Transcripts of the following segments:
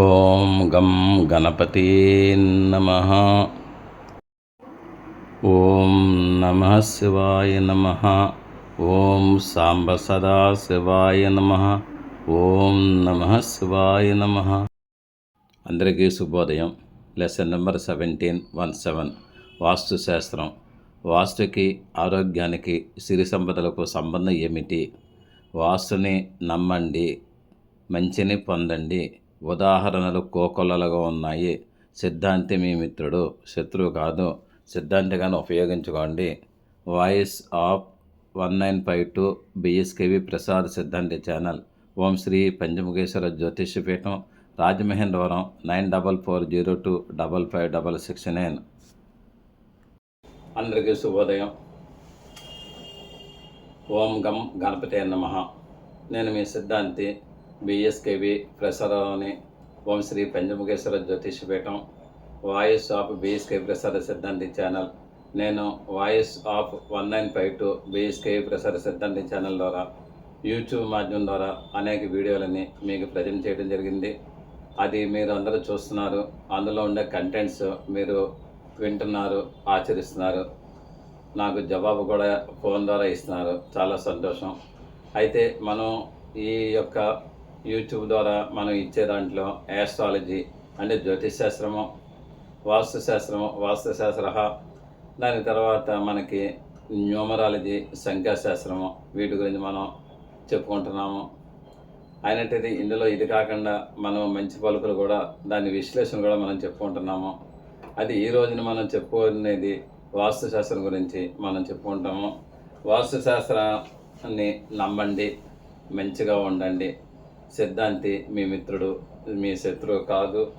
ఓం గం గణపతి నమ. ఓం నమ శివాయ నమ. ఓం సాంబ సదా శివాయ నమ. ఓం నమ శివాయ నమ. అందరికీ శుభోదయం. Lesson number seventeen one seven. Vastu Shastra. వాస్తుకి ఆరోగ్యానికి సిరి సంపదలకు సంబంధం ఏమిటి? వాస్తుని నమ్మండి. మంచిని పొందండి. ఉదాహరణలు కోకొల్లలుగా ఉన్నాయి. సిద్ధాంతి మీ మిత్రుడు శత్రువు కాదు. సిద్ధాంతిగాను ఉపయోగించుకోండి. Voice of one nine five two BSKV Prasad Siddhanti channel. Om Sri Panchamukheshwara Jyotishyapeetham Rajamahendravaram nine double four zero two double five double six nine. అందరికీ శుభోదయం. ఓం గం గణపతి నమ. నేను మీ Siddhanti BSKV ప్రసారంలోని Om Shri Panchamukheshwara Jyotishapeetham voice of BSK Prasada Siddhanti channel. నేను voice of one nine five two BSK Prasada Siddhanti channel ద్వారా యూట్యూబ్ మాధ్యమం ద్వారా అనేక వీడియోలని మీకు ప్రజెంట్ చేయడం జరిగింది. అది మీరు అందరూ చూస్తున్నారు. అందులో ఉండే కంటెంట్స్ మీరు వింటున్నారు ఆచరిస్తున్నారు. నాకు జవాబు కూడా ఫోన్ ద్వారా ఇస్తున్నారు. చాలా సంతోషం. అయితే మనం ఈ యొక్క యూట్యూబ్ ద్వారా మనం ఇచ్చే దాంట్లో యాస్ట్రాలజీ అంటే జ్యోతిష్ శాస్త్రము వాస్తు శాస్త్రము దాని తర్వాత మనకి న్యూమరాలజీ సంఖ్యాశాస్త్రము వీటి గురించి మనం చెప్పుకుంటున్నాము. అయినట్టయితే ఇందులో ఇది కాకుండా మనం మంచి పలుకులు కూడా దాని విశ్లేషణ కూడా మనం చెప్పుకుంటున్నాము. అది ఈ రోజున మనం చెప్పుకునేది వాస్తుశాస్త్రం గురించి మనం చెప్పుకుంటాము. వాస్తుశాస్త్రాన్ని నమ్మండి మంచిగా ఉండండి. సిద్ధాంతి మీ మిత్రుడు మీ శత్రువు కాదు.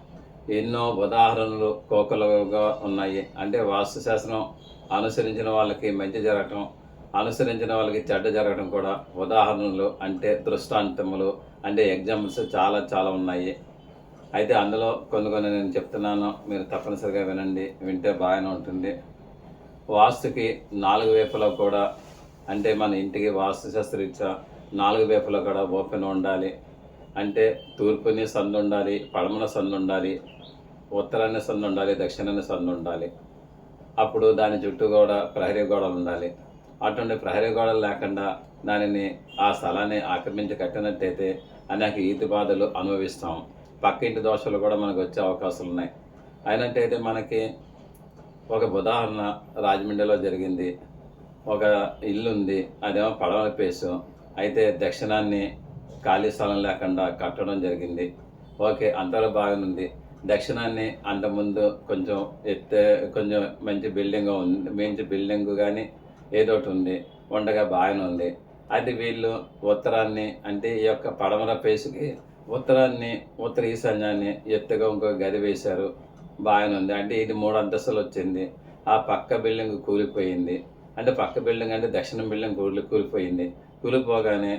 ఎన్నో ఉదాహరణలు కోకలుగా ఉన్నాయి. అంటే వాస్తుశాస్త్రం అనుసరించిన వాళ్ళకి మంచి జరగటం అనుసరించిన వాళ్ళకి చెడ్డ జరగడం కూడా ఉదాహరణలు అంటే దృష్టాంతములు అంటే ఎగ్జాంపుల్స్ చాలా చాలా ఉన్నాయి. అయితే అందులో కొన్ని కొన్ని నేను చెప్తున్నాను. మీరు తప్పనిసరిగా వినండి. వింటే బాగానే ఉంటుంది. వాస్తుకి నాలుగు వైపులో కూడా అంటే మన ఇంటికి వాస్తుశాస్త్రరీత్యా నాలుగు వైపులో కూడా ఓపెన్ ఉండాలి. అంటే తూర్పుని సందు ఉండాలి పడమన సందు ఉండాలి ఉత్తరాన్ని సందు ఉండాలి దక్షిణాన్ని సందు ఉండాలి అప్పుడు దాని చుట్టూ కూడా ప్రహరీ గోడలు ఉండాలి. అటువంటి ప్రహరీ గోడలు లేకుండా దానిని ఆ స్థలాన్ని ఆక్రమించి కట్టినట్టయితే అనేక ఈతి బాధలు అనుభవిస్తాం. పక్క ఇంటి దోషాలు కూడా మనకు వచ్చే అవకాశాలు ఉన్నాయి. అయినట్టయితే మనకి ఒక ఉదాహరణ రాజమండ్రిలో జరిగింది. ఒక ఇల్లు ఉంది అదేమో పడవల పేసు అయితే దక్షిణాన్ని ఖాళీ స్థలం లేకుండా కట్టడం జరిగింది. ఓకే అంతలో బాగానుంది దక్షిణాన్ని అంతకుముందు కొంచెం ఎత్తే కొంచెం మంచి బిల్డింగ్ ఉంది మంచి బిల్డింగ్ కానీ ఏదో ఒకటి ఉంది. ఉండగా బాగానే ఉంది. అది వీళ్ళు ఉత్తరాన్ని అంటే ఈ యొక్క పడమర పేసుకి ఉత్తరాన్ని ఉత్తర ఈశాన్యాన్ని ఎత్తుగా ఇంకో గది వేశారు. బాగానే ఉంది. అంటే ఇది మూడు అంతస్తులు వచ్చింది. ఆ పక్క బిల్డింగ్ కూలిపోయింది. అంటే పక్క బిల్డింగ్ అంటే దక్షిణం బిల్డింగ్ కూలి కూలిపోయింది. కూలిపోగానే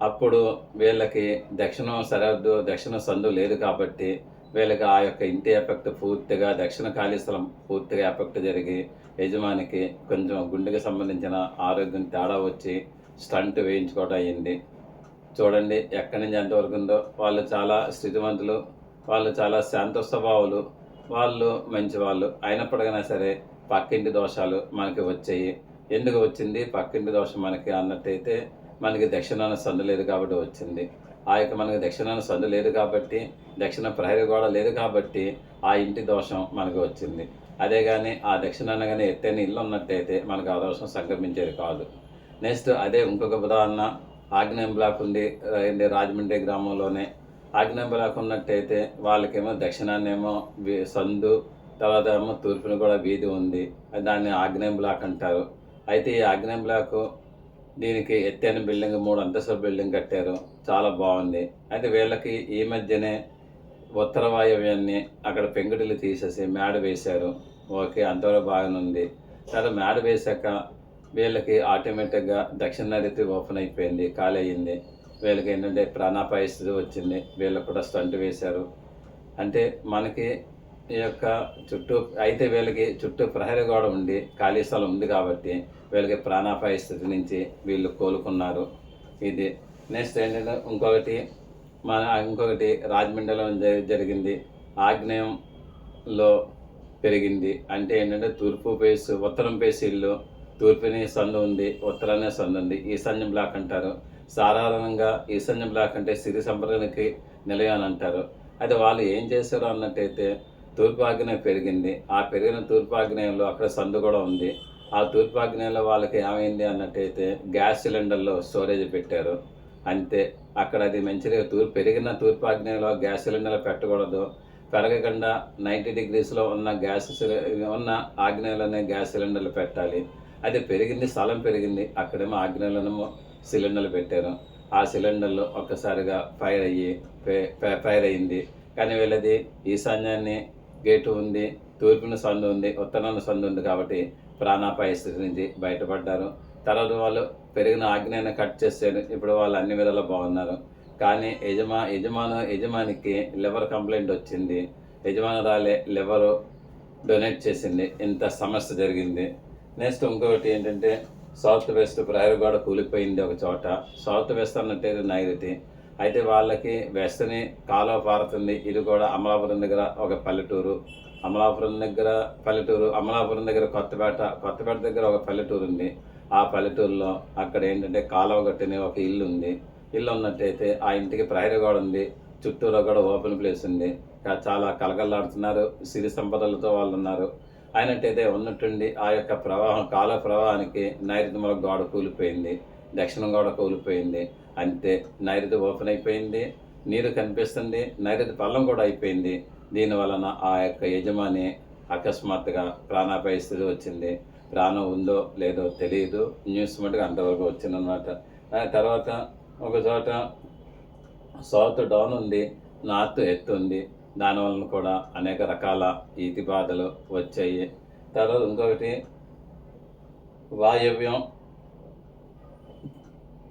అప్పుడు వీళ్ళకి దక్షిణం సరిహద్దు దక్షిణ సందు లేదు కాబట్టి వీళ్ళకి ఆ యొక్క ఇంటి ఎఫెక్ట్ పూర్తిగా దక్షిణ ఖాళీస్థలం పూర్తిగా ఎఫెక్ట్ జరిగి యజమానికి కొంచెం గుండెకి సంబంధించిన ఆరోగ్యం తేడా వచ్చి స్టంట్ వేయించుకోవడం అయ్యింది. చూడండి ఎక్కడి నుంచి ఎంతవరకు ఉందో. వాళ్ళు చాలా స్థితివంతులు వాళ్ళు చాలా శాంత స్వభావాలు వాళ్ళు మంచి వాళ్ళు. అయినప్పటికైనా సరే పక్కింటి దోషాలు మనకి వచ్చాయి. ఎందుకు వచ్చింది? పక్కింటి దోషం మనకి అన్నట్టయితే మనకి దక్షిణాన సందు లేదు కాబట్టి వచ్చింది. ఆ యొక్క మనకి దక్షిణాన సందు లేదు కాబట్టి దక్షిణ ప్రహరీ గోడ లేదు కాబట్టి ఆ ఇంటి దోషం మనకి వచ్చింది. అదే కానీ ఆ దక్షిణాన కానీ ఎత్తైన ఇల్లు ఉన్నట్టయితే మనకు ఆ దోషం సంక్రమించేది కాదు. నెక్స్ట్ అదే ఇంకొక ఉదాహరణ ఆగ్నేయం బ్లాక్ ఉంది రాజమండ్రి గ్రామంలోనే. ఆగ్నేయం బ్లాక్ ఉన్నట్టయితే వాళ్ళకేమో దక్షిణాన్నేమో సందు తర్వాత ఏమో తూర్పున కూడా వీధి ఉంది. దాన్ని ఆగ్నేయం బ్లాక్ అంటారు. అయితే ఈ ఆగ్నేయం బ్లాక్ దీనికి ఎత్తైన బిల్డింగ్ మూడు అంతస్తుల బిల్డింగ్ కట్టారు. చాలా బాగుంది. అయితే వీళ్ళకి ఈ మధ్యనే ఉత్తర వాయువ్యాన్ని అక్కడ పెంకుటిల్లు తీసేసి మేడ వేశారు. ఓకే అంతవరకు బాగానే ఉంది. తర్వాత మేడ వేశాక వీళ్ళకి ఆటోమేటిక్గా దక్షిణ నైరుతి ఓపెన్ అయిపోయింది ఖాళీ అయ్యింది. వీళ్ళకి ఏంటంటే ప్రాణాపాయ స్థితి వచ్చింది. వీళ్ళకి కూడా స్టంట్ వేశారు. అంటే మనకి ఈ యొక్క చుట్టూ అయితే వీళ్ళకి చుట్టూ ప్రహరీ గోడ ఉండి ఖాళీ స్థలం ఉంది కాబట్టి వీళ్ళకి ప్రాణాపాయ స్థితి నుంచి వీళ్ళు కోలుకున్నారు. ఇది నెక్స్ట్ ఏంటంటే ఇంకొకటి మన ఇంకొకటి రాజమండ్రిలో జ- జరిగింది. ఆగ్నేయంలో పెరిగింది. అంటే ఏంటంటే తూర్పు పేసు ఉత్తరం పేస్ ఇల్లు తూర్పుని సందు ఉంది ఉత్తరానే సందు ఉంది. ఈశాన్య బ్లాక్ అంటారు. సాధారణంగా ఈశాన్య బ్లాక్ అంటే సిరి సంపదలకి నిలయం అని అంటారు. అయితే వాళ్ళు ఏం చేశారు అన్నట్టయితే తూర్పాగ్నేయం పెరిగింది. ఆ పెరిగిన తూర్పాగ్నేయంలో అక్కడ సందు కూడా ఉంది. ఆ తూర్పాగ్నేయంలో వాళ్ళకి ఏమైంది అన్నట్టయితే గ్యాస్ సిలిండర్లో స్టోరేజ్ పెట్టారు. అంతే. అక్కడ అది మంచిగా తూర్ పెరిగిన తూర్పాగ్నేయంలో గ్యాస్ సిలిండర్లు పెట్టకూడదు. పెరగకుండా నైంటీ డిగ్రీస్లో ఉన్న గ్యాస్ సిలి- ఉన్న ఆగ్నేయంలోనే గ్యాస్ సిలిండర్లు పెట్టాలి. అది పెరిగింది స్థలం పెరిగింది. అక్కడేమో ఆగ్నేయంలోనేమో సిలిండర్లు పెట్టారు. ఆ సిలిండర్లు ఒక్కసారిగా ఫైర్ అయ్యి ఫైర్ అయింది. కానీ వీళ్ళది ఈశాన్యాన్ని గేటు ఉంది తూర్పున సందు ఉంది ఉత్తరాన సందు ఉంది కాబట్టి ప్రాణాపాయ స్థితి నుంచి బయటపడ్డారు. తర్వాత వాళ్ళు పెరిగిన ఆజ్ఞాన్ని కట్ చేశారు. ఇప్పుడు వాళ్ళు అన్ని విధాలు బాగున్నారు. కానీ యజమా యజమాను యజమానికి లివర్ కంప్లైంట్ వచ్చింది. యజమానురాలే లివరు డొనేట్ చేసింది. ఇంత సమస్య జరిగింది. నెక్స్ట్ ఇంకొకటి ఏంటంటే సౌత్ వెస్ట్ ప్రయారగోడ కూలిపోయింది ఒక చోట. సౌత్ వెస్ట్ అన్నట్టు నైరుతి. అయితే వాళ్ళకి వెస్ట్ని కాలువ పారుతుంది ఇది కూడా అమలాపురం దగ్గర ఒక పల్లెటూరు. అమలాపురం దగ్గర పల్లెటూరు అమలాపురం దగ్గర కొత్తపేట కొత్తపేట దగ్గర ఒక పల్లెటూరు ఉంది. ఆ పల్లెటూరులో అక్కడ ఏంటంటే కాలువ కట్టిన ఒక ఇల్లు ఉంది. ఇల్లు ఉన్నట్టయితే ఆ ఇంటికి ప్రహరీ గోడ ఉంది. చుట్టూరా కూడా ఓపెన్ ప్లేస్ ఉంది. చాలా కలగల్లాడుతున్నారు సిరి సంపదలతో వాళ్ళు ఉన్నారు. అయినట్టయితే ఉన్నట్టుండి ఆ యొక్క ప్రవాహం కాల ప్రవాహానికి నైరుతి గోడ కూలిపోయింది. దక్షిణం గోడ కూలిపోయింది. అంతే నైరుతి ఓపెన్ అయిపోయింది నీరు కనిపిస్తుంది నైరుతి పల్లం కూడా అయిపోయింది. దీని వలన ఆ యొక్క యజమాని అకస్మాత్తుగా ప్రాణాపాయ స్థితి వచ్చింది. ప్రాణం ఉందో లేదో తెలియదు న్యూస్ మటుకు అంతవరకు వచ్చిందనమాట తర్వాత ఒక చోట సౌత్ డౌన్ ఉంది నార్త్ ఎత్తు ఉంది. దానివలన కూడా అనేక రకాల ఈతి బాధలు వచ్చాయి. తర్వాత ఇంకొకటి వాయవ్యం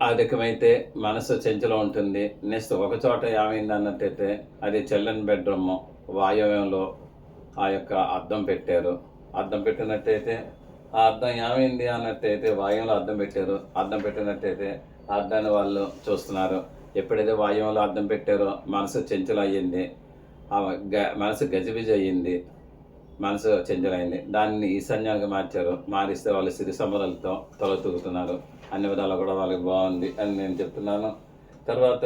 అధికమైతే మనసు చెంచలం ఉంటుంది. నెక్స్ట్ ఒక చోట ఏమైంది అన్నట్టయితే అది చెల్లెన్ బెడ్రూమ్ వాయవ్యంలో ఆ యొక్క అద్దం పెట్టారు. అద్దం పెట్టినట్టయితే ఆ అద్దం ఏమైంది అన్నట్టయితే వాయువులో అద్దం పెట్టారు. అద్దం పెట్టినట్టయితే అద్దాన్ని వాళ్ళు చూస్తున్నారు. ఎప్పుడైతే వాయువులో అద్దం పెట్టారో మనసు చెంచలు అయ్యింది. ఆ గ- మనసు గజిబిజి అయ్యింది. మనసు చెంచలైంది. దాన్ని ఈశాన్యానికి మార్చారు. మారిస్తే వాళ్ళు సిరి సంబరాలతో తల తూగుతున్నారు అన్ని విధాలు కూడా వాళ్ళకి బాగుంది అని నేను చెప్తున్నాను. తర్వాత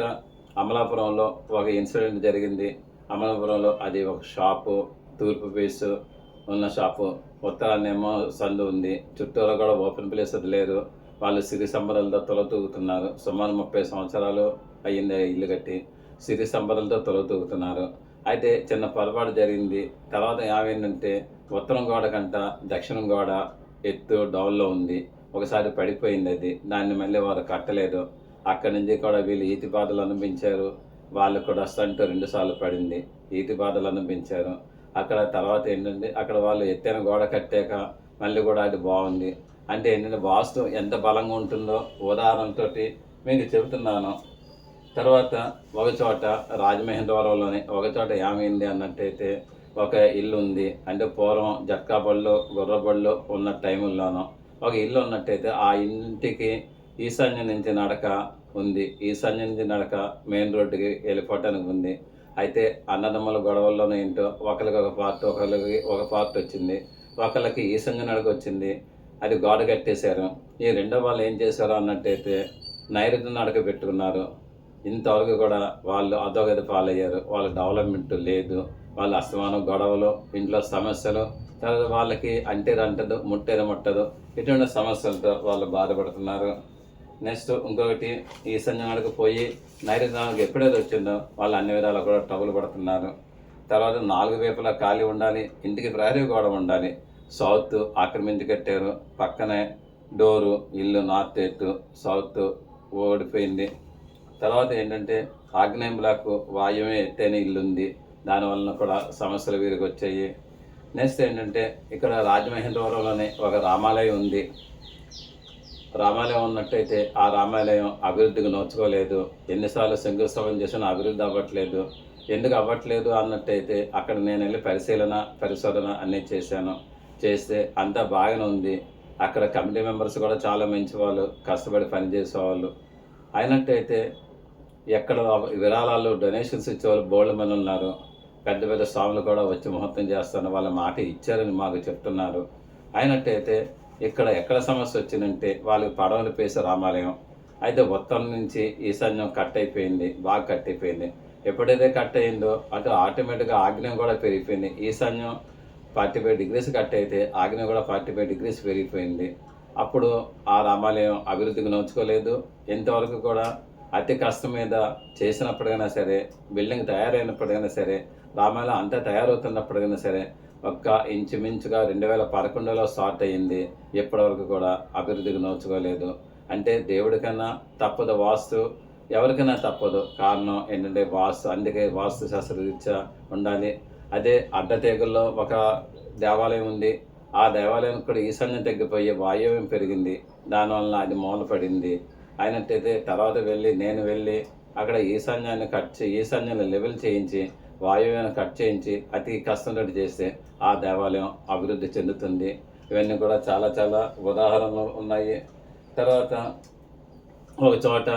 అమలాపురంలో ఒక ఇన్సిడెంట్ జరిగింది. అమలాపురంలో అది ఒక షాపు తూర్పు పీసు ఉన్న షాపు. ఉత్తరాన్నేమో సందు ఉంది. చుట్టూరా కూడా ఓపెన్ ప్లేస్ అది లేదు. వాళ్ళు సిరి సంబరాలతో తొల తూగుతున్నారు సుమారు ముప్పై సంవత్సరాలు అయ్యింది ఇల్లు కట్టి. సిరి సంబరాలతో తొలతూగుతున్నారు అయితే చిన్న పొరపాటు జరిగింది. తర్వాత ఏమైందంటే ఉత్తరం గోడ కంట దక్షిణం గోడ ఎత్తు డౌన్లో ఉంది. ఒకసారి పడిపోయింది అది. దాన్ని మళ్ళీ వారు కట్టలేదు. అక్కడి నుంచి కూడా వీళ్ళు ఈతి బాధలు అనిపించారు వాళ్ళు కూడా స్టంట్ రెండు సార్లు పడింది. ఈతి బాధలు అనిపించారు అక్కడ తర్వాత ఏంటంటే అక్కడ వాళ్ళు ఎత్తైన గోడ కట్టాక మళ్ళీ కూడా అది బాగుంది. అంటే ఏంటంటే వాస్తు ఎంత బలంగా ఉంటుందో ఉదాహరణతో మీకు చెబుతున్నాను. తర్వాత ఒక చోట ఒకచోట ఒక చోట ఏమైంది అన్నట్టయితే ఒక ఇల్లు ఉంది అంటే పూర్వం జట్కా బళ్ళు గుర్రబళ్ళు ఉన్న టైముల్లోనో ఒక ఇల్లు ఉన్నట్టయితే ఆ ఇంటికి ఈశాన్య నుంచి నడక ఉంది. ఈశాన్య నుంచి నడక మెయిన్ రోడ్డుకి వెళ్ళిపోవటానికి ఉంది. అయితే అన్నదమ్ముల గొడవల్లోనే ఏంటో ఒకరికి ఒక పార్ట్ ఒకరికి ఒక పార్ట్ వచ్చింది. ఒకళ్ళకి ఈశాన్య నడక వచ్చింది. అది గోడ కట్టేశారు. ఈ రెండో వాళ్ళు ఏం చేశారు అన్నట్టయితే నైరుతి నడక పెట్టుకున్నారు. ఇంతవరకు కూడా వాళ్ళు అధోగతి పాలయ్యారు. వాళ్ళ డెవలప్మెంట్ లేదు. వాళ్ళ అస్తమానం గొడవలు ఇంట్లో సమస్యలు తర్వాత వాళ్ళకి అంటేది అంటదు ముట్టేది ముట్టదు. ఇటువంటి సమస్యలతో వాళ్ళు బాధపడుతున్నారు. నెక్స్ట్ ఇంకొకటి ఈ సంజనానికి పోయి నైరుతి నాలుగు ఎప్పుడైతే వచ్చిందో వాళ్ళు అన్ని విధాలు కూడా ట్రబుల్ పడుతున్నారు. తర్వాత నాలుగు వైపులా ఖాళీ ఉండాలి ఇంటికి ప్రహరీ గోడ ఉండాలి. సౌత్ ఆక్రమించి కట్టారు. పక్కనే డోరు ఇల్లు నార్త్ ఎత్తు సౌత్ ఓడిపోయింది. తర్వాత ఏంటంటే ఆగ్నేయం బ్లాక్ వాయువే ఎత్తైన ఇల్లుంది. దానివలన కూడా సమస్యలు వీరికి వచ్చాయి నెక్స్ట్ ఏంటంటే ఇక్కడ రాజమహేంద్రవరంలోనే ఒక రామాలయం ఉంది. రామాలయం ఉన్నట్టయితే ఆ రామాలయం అభివృద్ధికి నోచుకోలేదు. ఎన్నిసార్లు శంకుస్థాపన చేసినా అభివృద్ధి అవ్వట్లేదు. ఎందుకు అవ్వట్లేదు అన్నట్టయితే అక్కడ నేను వెళ్ళి పరిశీలన పరిశోధన అన్నీ చేశాను. చేస్తే అంతా బాగానే ఉంది. అక్కడ కమిటీ మెంబర్స్ కూడా చాలా మంచి వాళ్ళు కష్టపడి పనిచేసేవాళ్ళు. అయినట్టయితే ఎక్కడ విరాళాలు డొనేషన్స్ ఇచ్చేవాళ్ళు బోల్డ్ మంది ఉన్నారు. పెద్ద పెద్ద స్వాములు కూడా వచ్చి ముహూర్తం చేస్తాను వాళ్ళ మాట ఇచ్చారని మాకు చెప్తున్నారు. అయినట్టయితే ఇక్కడ ఎక్కడ సమస్య వచ్చిందంటే వాళ్ళకి పడవలు పేసే రామాలయం. అయితే ఉత్తరం నుంచి ఈశాన్యం కట్ అయిపోయింది బాగా కట్ అయిపోయింది. ఎప్పుడైతే కట్ అయిందో అటు ఆటోమేటిక్గా ఆగ్నేయం కూడా పెరిగిపోయింది. ఈశాన్యం ఫార్టీ ఫైవ్ డిగ్రీస్ కట్ అయితే ఆగ్నేయం కూడా ఫార్టీ ఫైవ్ డిగ్రీస్ పెరిగిపోయింది. అప్పుడు ఆ రామాలయం అభివృద్ధికి నోచుకోలేదు. ఎంతవరకు కూడా అతి కష్టం మీద చేసినప్పటికైనా సరే బిల్డింగ్ తయారైనప్పటికైనా సరే రామాలయం అంతా తయారవుతున్నప్పటికైనా సరే ఒక్క ఇంచుమించుగా రెండు వేల పదకొండులో స్టార్ట్ అయ్యింది. ఇప్పటివరకు కూడా అభివృద్ధికి నోచుకోలేదు అంటే దేవుడికన్నా తప్పదు వాస్తు ఎవరికైనా తప్పదు. కారణం ఏంటంటే వాస్తు అందుకే వాస్తు శాస్త్రరీత్యా ఉండాలి. అదే అడ్డతీగల్లో ఒక దేవాలయం ఉంది. ఆ దేవాలయం కూడా ఈశాన్యం తగ్గిపోయి వాయువ్యం పెరిగింది. దానివల్ల అది మూలపడింది. అయినట్టయితే తర్వాత వెళ్ళి నేను వెళ్ళి అక్కడ ఈశాన్యాన్ని కట్ చే ఈశాన్యాన్ని లెవెల్ చేయించి వాయువ్యాన్ని కట్ చేయించి అతి కష్టంతో చేస్తే ఆ దేవాలయం అభివృద్ధి చెందుతుంది. ఇవన్నీ కూడా చాలా చాలా ఉదాహరణలు ఉన్నాయి. తర్వాత ఒక చోట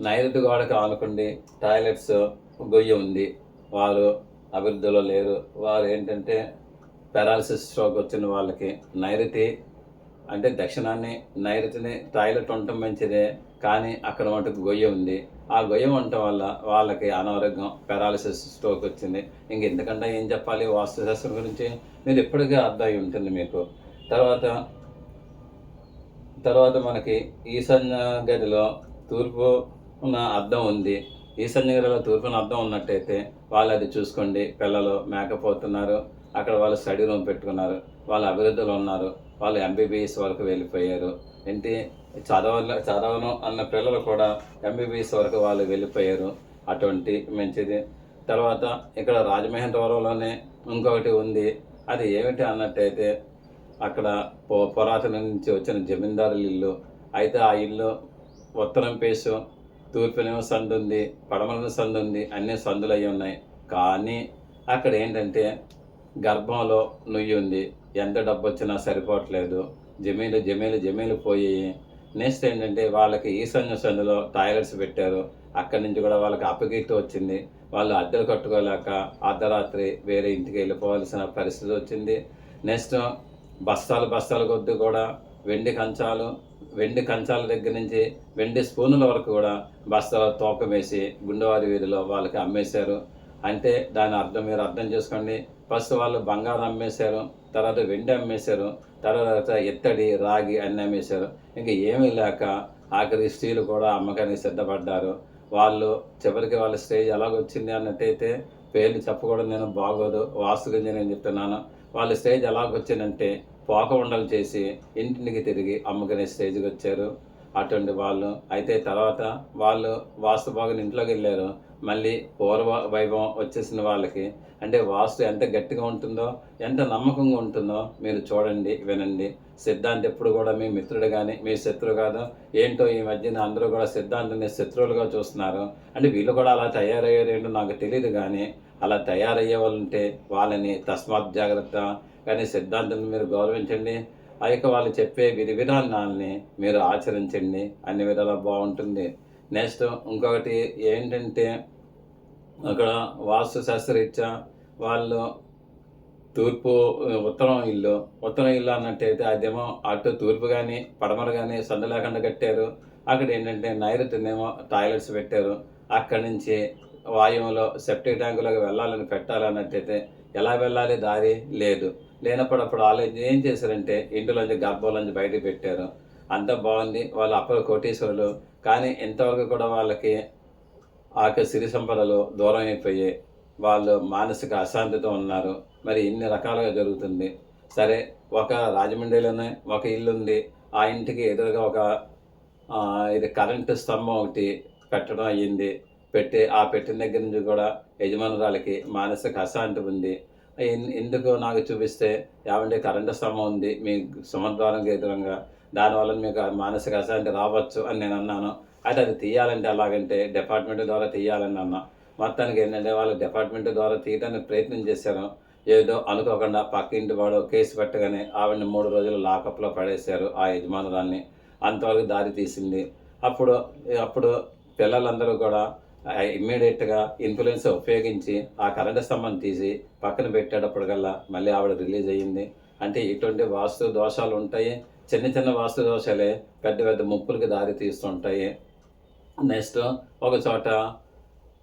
నైరుతి గోడకు ఆనుకుండి టాయిలెట్స్ గొయ్యి ఉంది. వారు అభివృద్ధిలో లేరు. వారు ఏంటంటే పెరాలసిస్ స్ట్రోక్ వచ్చిన వాళ్ళకి నైరుతి అంటే దక్షిణాన్ని నైరుతిని టాయిలెట్ ఉండటం మంచిదే. కానీ అక్కడ మటుకు గొయ్య ఉంది. ఆ గొయ్య ఉండటం వల్ల వాళ్ళకి అనారోగ్యం పెరాలసిస్ స్ట్రోక్ వచ్చింది. ఇంక ఎందుకంటే ఏం చెప్పాలి? వాస్తుశాస్త్రం గురించి మీరు ఎప్పటికీ అర్థం అయి ఉంటుంది మీకు. తర్వాత తర్వాత మనకి ఈశాన్య గదిలో తూర్పు ఉన్న అర్థం ఉంది. ఈశాన్య గదిలో తూర్పున అర్థం ఉన్నట్టయితే వాళ్ళు అది చూసుకోండి. పిల్లలు మేకపోతున్నారు. అక్కడ వాళ్ళు స్టడీ రూమ్ పెట్టుకున్నారు. వాళ్ళు అభివృద్ధిలో ఉన్నారు. వాళ్ళు ఎంబీబీఎస్ వరకు వెళ్ళిపోయారు. ఏంటి? చదవ చదవను అన్న పిల్లలు కూడా ఎంబీబీఎస్ వరకు వాళ్ళు వెళ్ళిపోయారు అటువంటి మంచిది. తర్వాత ఇక్కడ రాజమహేంద్రవరంలోనే ఇంకొకటి ఉంది. అది ఏమిటి అన్నట్టయితే అక్కడ పో పురాతన నుంచి వచ్చిన జమీందారుల ఇల్లు. అయితే ఆ ఇల్లు ఉత్తరం పేసు తూర్పునేమో సందు ఉంది పడమలను సందు ఉంది అన్ని సందులు అయి ఉన్నాయి. కానీ అక్కడ ఏంటంటే గర్భంలో నుయ్యి ఉంది. ఎంత డబ్బు వచ్చినా సరిపోవట్లేదు. జమీలు జమీలు జమీలు పోయి నెక్స్ట్ ఏంటంటే వాళ్ళకి ఈశాన్య సందులో టాయిలెట్స్ పెట్టారు. అక్కడి నుంచి కూడా వాళ్ళకి అప్పగీత వచ్చింది. వాళ్ళు అద్దెలు కట్టుకోలేక అర్ధరాత్రి వేరే ఇంటికి వెళ్ళిపోవాల్సిన పరిస్థితి వచ్చింది. నెక్స్ట్ బస్తాలు బస్తాల కొద్ది కూడా వెండి కంచాలు వెండి కంచాల దగ్గర నుంచి వెండి స్పూనుల వరకు కూడా బస్తాల తూకం వేసి గుండెవారి వీధిలో వాళ్ళకి అమ్మేశారు. అంటే దాని అర్థం మీరు అర్థం చేసుకోండి. ఫస్ట్ వాళ్ళు బంగారం అమ్మేశారు తర్వాత వెండి అమ్మేశారు తర్వాత ఎత్తడి రాగి అన్నీ అమ్మేశారు. ఇంకా ఏమీ లేక ఆఖరి స్త్రీలు కూడా అమ్మకానికి సిద్ధపడ్డారు. వాళ్ళు చివరికి వాళ్ళ స్టేజ్ ఎలాగొచ్చింది అన్నట్టయితే పేర్లు చెప్పకూడదు నేను బాగోదు వాస్తు గురించి నేను చెప్తున్నాను. వాళ్ళ స్టేజ్ ఎలాగొచ్చిందంటే పోక ఉండలు చేసి ఇంటింటికి తిరిగి అమ్ముకునే స్టేజ్కి వచ్చారు. అటువంటి వాళ్ళు. అయితే తర్వాత వాళ్ళు వాస్తు బాగుని ఇంట్లోకి వెళ్ళారు. మళ్ళీ పూర్వ వైభవం వచ్చేసిన వాళ్ళకి అంటే వాస్తు ఎంత గట్టిగా ఉంటుందో ఎంత నమ్మకంగా ఉంటుందో మీరు చూడండి వినండి. సిద్ధాంత్ ఎప్పుడు కూడా మీ మిత్రుడు కానీ మీ శత్రువు కాదు. ఏంటో ఈ మధ్యన అందరూ కూడా సిద్ధాంతాన్ని శత్రువులుగా చూస్తున్నారు. అంటే వీళ్ళు కూడా అలా తయారయ్యారు ఏంటో నాకు తెలియదు కానీ అలా తయారయ్యే వాళ్ళు ఉంటే వాళ్ళని తస్మాత్ జాగ్రత్త. కానీ సిద్ధాంతాన్ని మీరు గౌరవించండి. ఆ యొక్క వాళ్ళు చెప్పే విధి విధానాలని మీరు ఆచరించండి. అన్ని విధాలా బాగుంటుంది. నెక్స్ట్ ఇంకొకటి ఏంటంటే అక్కడ వాస్తు శాస్త్రరీత్యా వాళ్ళు తూర్పు ఉత్తరం ఇల్లు ఉత్తరం ఇల్లు అన్నట్టయితే అదేమో అటు తూర్పు కానీ పడమర కానీ సందు లేకుండా కట్టారు. అక్కడ ఏంటంటే నైరుతినేమో టాయిలెట్స్ పెట్టారు. అక్కడి నుంచి వాయువులో సెప్టిక్ ట్యాంకులోకి వెళ్ళాలని పెట్టాలన్నట్టయితే ఎలా వెళ్ళాలి? దారి లేదు. లేనప్పుడు అప్పుడు ఆలోచన ఏం చేశారంటే ఇంటిలోంచి గర్భంలోంచి బయటకు పెట్టారు. అంతా బాగుంది. వాళ్ళు అప్పటి కోటీశ్వరులు. కానీ ఇంతవరకు కూడా వాళ్ళకి ఆ యొక్క సిరి సంపదలు దూరం అయిపోయి వాళ్ళు మానసిక అశాంతితో ఉన్నారు. మరి ఇన్ని రకాలుగా జరుగుతుంది. సరే ఒక రాజమండ్రిలోనే ఒక ఇల్లు ఉంది ఆ ఇంటికి ఎదురుగా ఒక ఇది కరెంటు స్తంభం ఒకటి పెట్టడం అయ్యింది. పెట్టి ఆ పెట్టిన దగ్గర నుంచి కూడా యజమానురాలకి మానసిక అశాంతి ఉంది. ఎందుకు నాకు చూపిస్తే ఏమంటే కరెంటు స్తంభం ఉంది. మీ సుమద్వారంకి ఎదురంగా దానివల్ల మీకు మానసిక అశాంతి రావచ్చు అని నేను అన్నాను. అయితే అది తీయాలంటే అలాగంటే డిపార్ట్మెంట్ ద్వారా తీయాలని అన్నా. మొత్తానికి ఏంటంటే వాళ్ళు డిపార్ట్మెంట్ ద్వారా తీయడానికి ప్రయత్నం చేశారు. ఏదో అనుకోకుండా పక్కింటి వాడు కేసు పెట్టగానే ఆవిడని మూడు రోజులు లాకప్లో పడేశారు ఆ యజమానురాన్ని అంతవరకు దారి తీసింది. అప్పుడు అప్పుడు పిల్లలందరూ కూడా ఇమ్మీడియట్గా ఇన్ఫ్లుయెన్స్ ఉపయోగించి ఆ కరెంటు స్తంభం తీసి పక్కన పెట్టేటప్పటికల్లా మళ్ళీ ఆవిడ రిలీజ్ అయ్యింది. అంటే ఇటువంటి వాస్తు దోషాలు ఉంటాయి. చిన్న చిన్న వాస్తు దోషాలే పెద్ద పెద్ద ముప్పులకి దారి తీస్తుంటాయి. నెక్స్ట్ ఒక చోట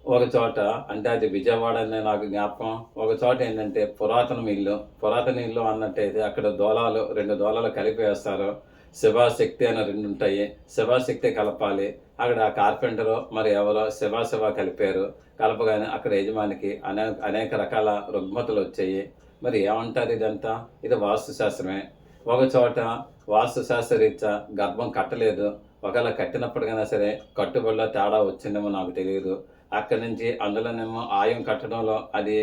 ఒక చోట అంటే అది విజయవాడ అనే నాకు జ్ఞాపకం. ఒక చోట ఏంటంటే పురాతన ఇల్లు పురాతన ఇల్లు అన్నట్టయితే అక్కడ దోలాలు రెండు దోలాలు కలిపి వేస్తారు. శివశక్తి అని రెండు ఉంటాయి. శివాశక్తి కలపాలి. అక్కడ ఆ కార్పెంటరు మరి ఎవరో శివ శివ కలిపారు. కలపగానే అక్కడ యజమానికి అనే అనేక రకాల రుగ్మతలు వచ్చాయి. మరి ఏమంటారు ఇదంతా? ఇది వాస్తు శాస్త్రమే. ఒక చోట వాస్తుశాస్త్ర రీత్యా గర్భం కట్టలేదు. ఒకవేళ కట్టినప్పటికైనా సరే కట్టుబడిలో తేడా వచ్చిందేమో నాకు తెలియదు. అక్కడి నుంచి అందులోనేమో ఆయం కట్టడంలో అది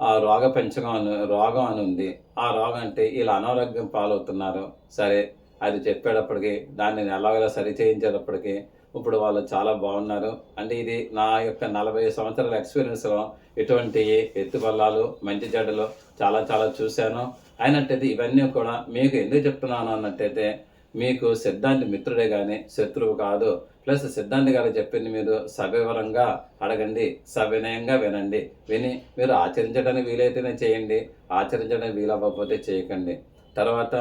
ఆ రోగ పంచకం అని రోగం అని ఉంది. ఆ రోగం అంటే వీళ్ళు అనారోగ్యం పాలవుతున్నారు. సరే అది చెప్పేటప్పటికి దాన్ని ఎలాగోలా సరి చేయించేటప్పటికీ ఇప్పుడు వాళ్ళు చాలా బాగున్నారు. అంటే ఇది నా యొక్క నలభై సంవత్సరాల ఎక్స్పీరియన్స్లో ఇటువంటి ఎత్తుపల్లాలు మంచి చెడ్డలు చాలా చాలా చూశాను. అయినట్టయితే ఇవన్నీ కూడా మీకు ఎందుకు చెప్తున్నాను అన్నట్టయితే మీకు సిద్ధాంతి మిత్రుడే కానీ శత్రువు కాదు. ప్లస్ సిద్ధాంతి గారు చెప్పింది మీరు సవివరంగా అడగండి సవినయంగా వినండి. విని మీరు ఆచరించడానికి వీలైతేనే చేయండి ఆచరించడానికి వీలవ్వకపోతే చేయకండి. తర్వాత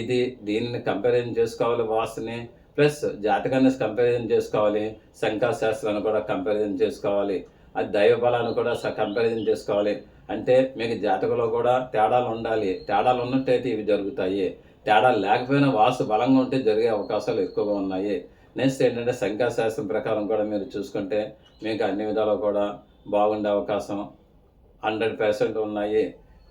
ఇది దీనిని కంపారిజన్ చేసుకోవాలి వాస్తుని ప్లస్ జాతకాన్ని కంపారిజన్ చేసుకోవాలి శంఖాశాస్త్రాన్ని కూడా కంపారిజన్ చేసుకోవాలి అది దైవ బలాన్ని కూడా కంపారిజన్ చేసుకోవాలి. అంటే మీకు జాతకంలో కూడా తేడాలు ఉండాలి. తేడాలు ఉన్నట్టయితే ఇవి జరుగుతాయి. తేడాలు లేకపోయినా వాసు బలంగా ఉంటే జరిగే అవకాశాలు ఎక్కువగా ఉన్నాయి. నెక్స్ట్ ఏంటంటే సంఖ్యాశాస్త్రం ప్రకారం కూడా మీరు చూసుకుంటే మీకు అన్ని విధాలు కూడా బాగుండే అవకాశం. హండ్రెడ్ పర్సెంట్ ఉన్నాయి.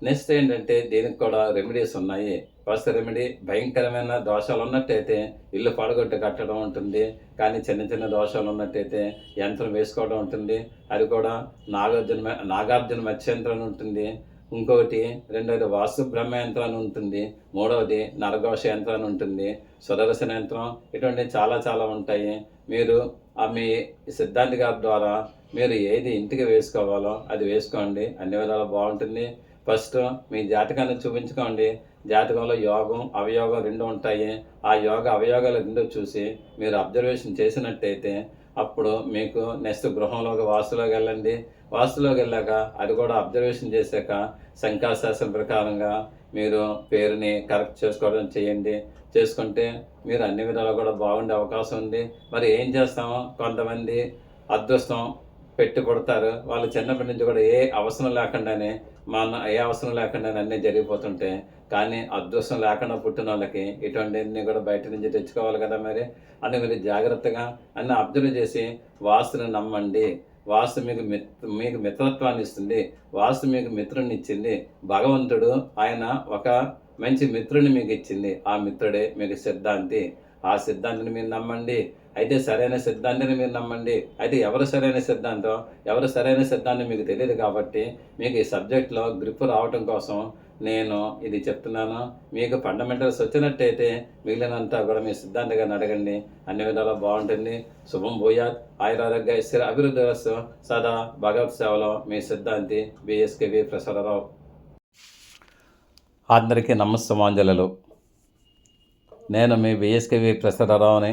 నెక్స్ట్ ఏంటంటే దీనికి కూడా రెమెడీస్ ఉన్నాయి. ఫస్ట్ రెమెడీ భయంకరమైన దోషాలు ఉన్నట్టయితే ఇల్లు పడగొట్టి కట్టడం ఉంటుంది. కానీ చిన్న చిన్న దోషాలు ఉన్నట్టయితే యంత్రం వేసుకోవడం ఉంటుంది. అది కూడా నాగార్జున నాగార్జున మత్స్యంత్రం ఉంటుంది. ఇంకొకటి రెండవది వాస్తు బ్రహ్మ యంత్రాన్ని ఉంటుంది. మూడవది నరఘోష యంత్రాన్ని ఉంటుంది. సుదర్శన యంత్రం ఇటువంటి చాలా చాలా ఉంటాయి. మీరు ఆ మీ సిద్ధాంతి గారి ద్వారా మీరు ఏది ఇంటికి వేసుకోవాలో అది వేసుకోండి. అన్ని విధాలు బాగుంటుంది. ఫస్ట్ మీ జాతకాన్ని చూపించుకోండి. జాతకంలో యోగం అవయోగం రెండు ఉంటాయి. ఆ యోగ అవయోగాలు రెండు చూసి మీరు అబ్జర్వేషన్ చేసినట్టయితే అప్పుడు మీకు నెక్స్ట్ గృహంలోకి వాస్తులోకి వెళ్ళండి. వాస్తులోకి వెళ్ళాక అది కూడా అబ్జర్వేషన్ చేశాక శంఖాశాస్త్రం ప్రకారంగా మీరు పేరుని కరెక్ట్ చేసుకోవడం చేయండి. చేసుకుంటే మీరు అన్ని విధాలు కూడా బాగుండే అవకాశం ఉంది. మరి ఏం చేస్తామో కొంతమంది అదృష్టం పెట్టి కొడతారు వాళ్ళు చిన్నప్పటి నుంచి కూడా ఏ అవసరం లేకుండానే మన ఏ అవసరం లేకుండా అన్నీ జరిగిపోతుంటే కానీ అదృష్టం లేకుండా పుట్టిన వాళ్ళకి ఇటువంటివన్నీ కూడా బయట నుంచి తెచ్చుకోవాలి కదా మరి? అని మీరు జాగ్రత్తగా అన్ని అబ్జర్వ్ చేసి వాస్తుని నమ్మండి. వాస్తు మీకు మిత్ మీకు మిత్రత్వాన్ని ఇస్తుంది. వాస్తు మీకు మిత్రుని ఇచ్చింది. భగవంతుడు ఆయన ఒక మంచి మిత్రుని మీకు ఇచ్చింది. ఆ మిత్రుడే మీకు సిద్ధాంతి. ఆ సిద్ధాంతిని మీరు నమ్మండి. అయితే సరైన సిద్ధాంతిని మీరు నమ్మండి. అయితే ఎవరు సరైన సిద్ధాంతం? ఎవరు సరైన సిద్ధాంతం మీకు తెలియదు కాబట్టి మీకు ఈ సబ్జెక్ట్లో గ్రిప్ రావటం కోసం నేను ఇది చెప్తున్నాను. మీకు ఫండమెంటల్స్ వచ్చినట్టయితే మిగిలినంతా కూడా మీ సిద్ధాంతంగా అడగండి. అన్ని విధాలా బాగుంటుంది. శుభం భూయాత్. ఆయురారోగ్య స్థిర అభివృద్ధి రస్సు సదా భగవత్ సేవలో మీ సిద్ధాంతి బిఎస్కేవి ప్రసాదరావు అందరికీ నమస్తమాంజలు నేను మీ బిఎస్కేవి ప్రసాదరావుని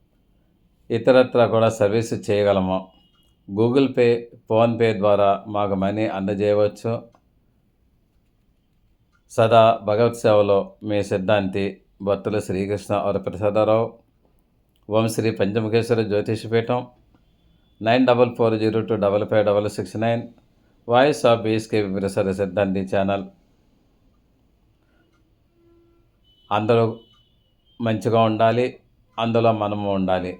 ఇతరత్ర కూడా సర్వీస్ చేయగలము. గూగుల్ పే ఫోన్పే ద్వారా మాకు మనీ అందజేయవచ్చు. సదా భగవత్ సేవలో మీ సిద్ధాంతి భక్తులు Srikrishna Varaprasadarao Om Shri Panchamukheshwara Jyotishapeetham nine double four zero two double five double six nine. Voice of BSK Prasada Siddhanti channel. అందరూ మంచిగా ఉండాలి. అందులో మనము ఉండాలి.